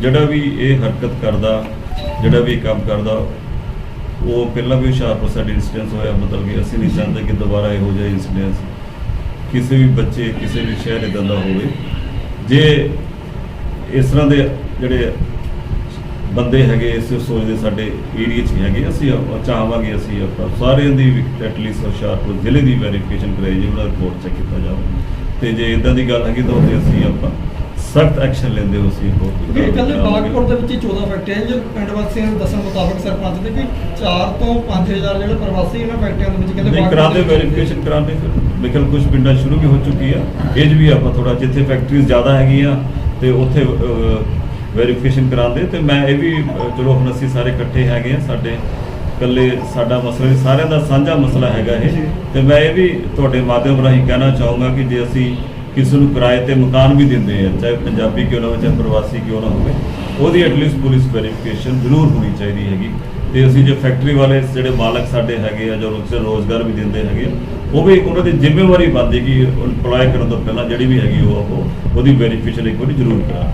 ਜਿਹੜਾ ਵੀ ਇਹ ਹਰਕਤ ਕਰਦਾ, ਜਿਹੜਾ ਵੀ ਇਹ ਕੰਮ ਕਰਦਾ, ਉਹ ਪਹਿਲਾਂ ਵੀ ਹੁਸ਼ਿਆਰਪੁਰ ਸਾਡੇ ਇਨਸੀਡੈਂਸ ਹੋਇਆ, ਮਤਲਬ ਕਿ ਅਸੀਂ ਨਹੀਂ ਚਾਹੁੰਦੇ ਕਿ ਦੁਬਾਰਾ ਇਹੋ ਜਿਹਾ ਇਨਸੀਡੈਂਸ ਕਿਸੇ ਵੀ ਬੱਚੇ, ਕਿਸੇ ਵੀ ਸ਼ਹਿਰ ਇਦਾਂ ਦਾ ਹੋਵੇ। ਜੇ ਇਸ ਤਰ੍ਹਾਂ ਦੇ ਜਿਹੜੇ ਬੰਦੇ ਹੈਗੇ, ਇਸ ਸੋਚਦੇ ਸਾਡੇ ਏਰੀਆ 'ਚ ਹੈਗੇ, ਅਸੀਂ ਅ- ਚਾਹਾਂਗੇ ਅਸੀਂ ਆਪਾਂ ਸਾਰਿਆਂ ਦੀ ਐਟਲੀਸਟ ਹੁਸ਼ਿਆਰਪੁਰ ਜ਼ਿਲ੍ਹੇ ਦੀ ਵੈਰੀਫਿਕੇਸ਼ਨ ਕਰਾਈ ਜੀ ਉਹਨਾਂ ਦਾ ਰਿਪੋਰਟ ਚੈੱਕ ਕੀਤਾ ਜਾਵੇ। ਤੇ ਜੇ ਇਦਾਂ ਦੀ ਗੱਲ ਹੈਗੀ ਤਾਂ ਉਹਦੇ ਅਸੀਂ ਆਪਾਂ ਸਖਤ ਐਕਸ਼ਨ ਲੈਂਦੇ ਹੋ ਅਸੀਂ ਹੋਰ ਇਹ ਕੱਲ ਬਾਗਪੁਰ ਦੇ ਵਿੱਚ ਹੀ 14 ਫੈਕਟਰੀਆਂ ਜੋ ਪਿੰਡ ਵਾਸੀਆਂ ਦੇ ਦੱਸਣ ਮੁਤਾਬਕ ਸਰਪੰਚ ਦੇ ਕਿ 4 ਤੋਂ 5000 ਜਿਹੜੇ ਪ੍ਰਵਾਸੀ ਇਹਨਾਂ ਫੈਕਟਰੀਆਂ ਦੇ ਵਿੱਚ ਕਹਿੰਦੇ ਨਹੀਂ ਕਰਾਉਂਦੇ ਵੈਰੀਫਿਕੇਸ਼ਨ ਕਰਾਉਂਦੇ ਬਿਕਲ ਕੁਝ ਪਿੰਡਾਂ ਸ਼ੁਰੂ ਵੀ ਹੋ ਚੁੱਕੀ ਆ। ਇਹ ਵੀ ਆਪਾਂ ਥੋੜਾ ਜਿੱਥੇ ਫੈਕਟਰੀਜ਼ ਜ਼ਿਆਦਾ ਹੈਗੀਆਂ ਤੇ ਉੱਥੇ ਵੈਰੀਫਿਕੇਸ਼ਨ ਕਰਾਉਂਦੇ। ਤੇ ਮੈਂ ਇਹ ਵੀ ਚਲੋ ਹੁਣ ਅਸੀਂ ਸਾਰੇ ਇਕੱਠੇ ਹੈਗੇ ਆ ਸਾਡੇ ਇਕੱਲੇ ਸਾਡਾ ਮਸਲਾ ਸਾਰਿਆਂ ਦਾ ਸਾਂਝਾ ਮਸਲਾ ਹੈਗਾ ਇਹ। ਤੇ ਮੈਂ ਇਹ ਵੀ ਤੁਹਾਡੇ ਮਾਧਿਅਮ ਰਾਹੀਂ ਕਹਿਣਾ ਚਾਹੂੰਗਾ ਕਿ ਜੇ ਅਸੀਂ ਕਿਸੇ ਨੂੰ ਕਿਰਾਏ ਤੇ ਮਕਾਨ ਵੀ ਦਿੰਦੇ ਆ ਚਾਹੇ ਪੰਜਾਬੀ ਕਿਉਂ ਨਾ ਹੋਵੇ ਚਾਹੇ ਪ੍ਰਵਾਸੀ ਕਿਉਂ ਨਾ ਹੋਵੇ ਉਹਦੀ ਐਟਲੀਸਟ ਪੁਲਿਸ ਵੈਰੀਫਿਕੇਸ਼ਨ ਜ਼ਰੂਰ ਹੋਣੀ ਚਾਹੀਦੀ ਹੈਗੀ। ਤੇ ਅਸੀਂ ਜੇ ਫੈਕਟਰੀ ਵਾਲੇ ਜਿਹੜੇ ਮਾਲਕ ਸਾਡੇ ਹੈਗੇ ਆ ਜੋ ਰੋਜ਼ਗਾਰ ਰੋਜ਼ਗਾਰ ਵੀ ਦਿੰਦੇ ਹੈਗੇ ਆ, ਉਹ ਵੀ ਉਹਨਾਂ ਦੀ ਜ਼ਿੰਮੇਵਾਰੀ ਬਣਦੀ ਕਿ EMPLOY ਕਰਨ ਤੋਂ ਪਹਿਲਾਂ ਜਿਹੜੀ ਵੀ ਹੈਗੀ ਉਹ ਉਹਦੀ ਵੈਰੀਫਿਕੇਸ਼ਨ ਇੱਕ ਵਾਰੀ ਜ਼ਰੂਰ ਕਰਾ